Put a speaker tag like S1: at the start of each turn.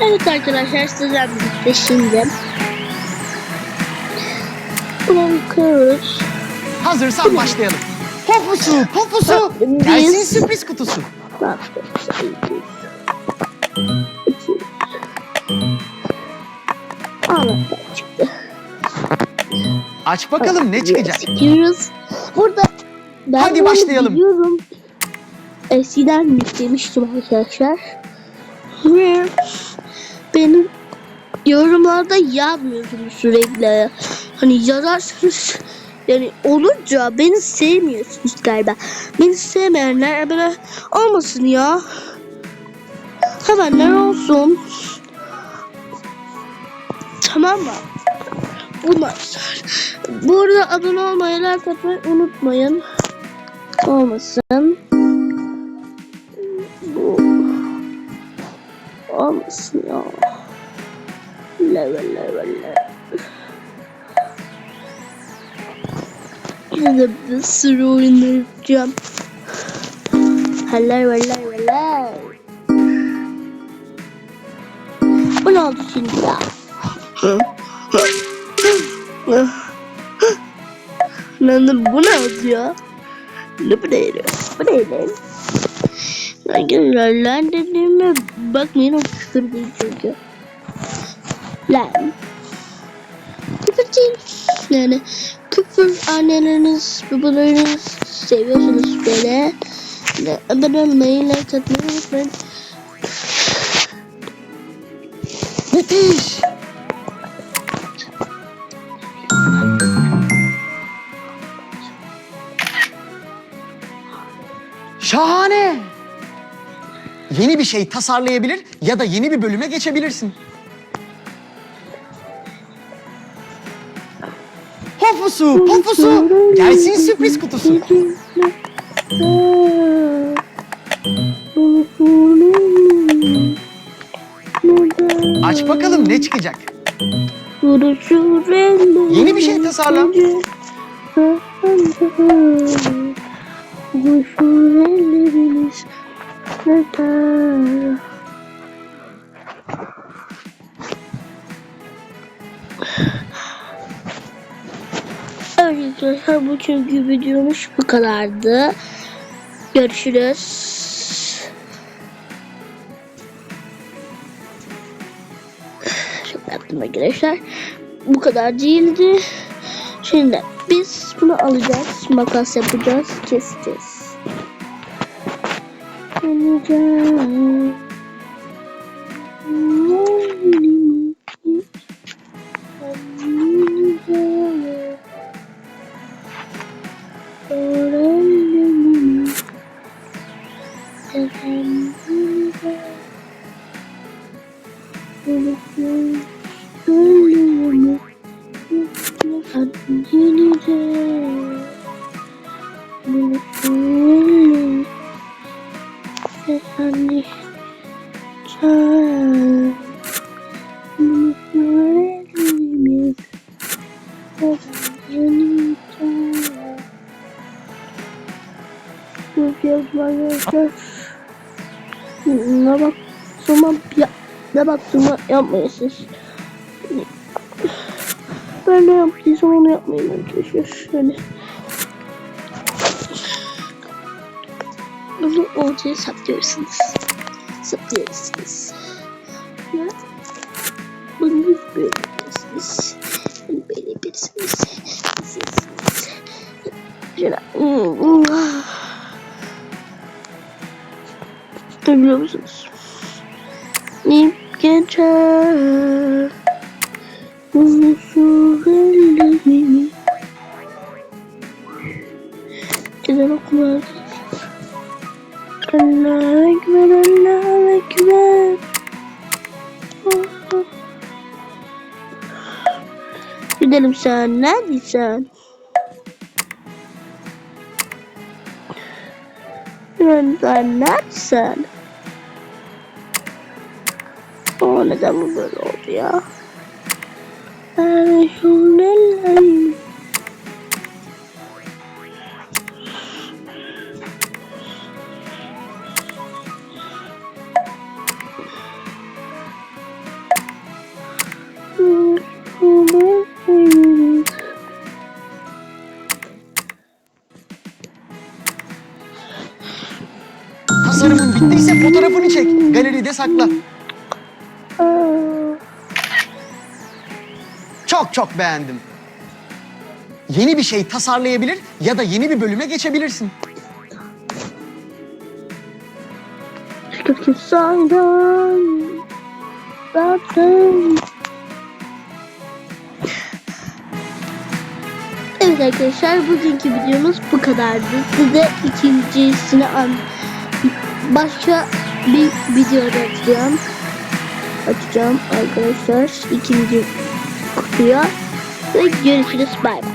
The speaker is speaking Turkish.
S1: Evet arkadaşlar sizlerle birlikte şimdi bakıyoruz.
S2: Hazırsan başlayalım. Pofusu.
S1: Biz-
S2: Gelsin sürpriz kutusu.
S1: Ne yapacağız? 200. Anahtar çıktı.
S2: Aç bakalım ne çıkacak.
S1: 800. Burada ben
S2: Hadi başlayalım.
S1: Biliyorum. Eskiden yüklemiştim arkadaşlar. Ve benim yorumlarda yazmıyorsunuz sürekli. Hani yazarsanız yani olunca beni sevmiyorsunuz galiba. Beni sevmeyenler böyle olmasın ya. Sevenler olsun. Tamam mı? Bunlar. Bu arada abone olmayı, like unutmayın. Olmasın. Bu. Olmasın ya. Level level level. Yine bir sürü oyunlar yapacağım. Hello hello hello. Bu ne oldu şimdi ya? Lan bu ne oldu ya? Ne bu ne ya? Bu ne lan? Arkadaşlar lan dediğime bakmayın o küfür değil çünkü. Lan. Küfür değil. Yani küfür anneleriniz, babalarınız seviyorsunuz böyle. Abone olmayı, like atmayı unutmayın.
S2: Müthiş. Şahane. Yeni bir şey tasarlayabilir ya da yeni bir bölüme geçebilirsin. Pofusu, pofusu. Gelsin sürpriz kutusu. Aç bakalım ne çıkacak.
S1: Yeni
S2: bir şey tasarla.
S1: Arkadaşlar bu çünkü videomuz bu kadardı. Görüşürüz. Çok yaptım arkadaşlar. Bu kadar değildi. Şimdi biz bunu alacağız. Makas yapacağız. Keseceğiz. Alacağız. Efendi Bu yazmayacak Ne bak Zaman ya Ne baktığıma yapmayın siz Ben ne yaptıysam onu yapmayın arkadaşlar Şöyle Bunu ortaya saplıyorsunuz. Saplıyorsunuz. Ya. Bunu böyle yapıyorsunuz. Böyle yapıyorsunuz. Yapıyorsunuz. Şöyle. Biliyor musunuz? İp geçer. Ulusuz ellerimi. Güzel okumalar. Allah Ekber, Allah Ekber. Gidelim sen, neredesin? Ben sen neredesin? Ya neden bu böyle oldu ya?
S2: Tasarımın bittiyse fotoğrafını çek. Galeride sakla. Çok beğendim. Yeni bir şey tasarlayabilir ya da yeni bir bölüme geçebilirsin.
S1: Evet arkadaşlar bugünkü videomuz bu kadardı. Size ikincisini an başka bir video açacağım. Açacağım arkadaşlar ikinci kutuya ve görüşürüz bay bay.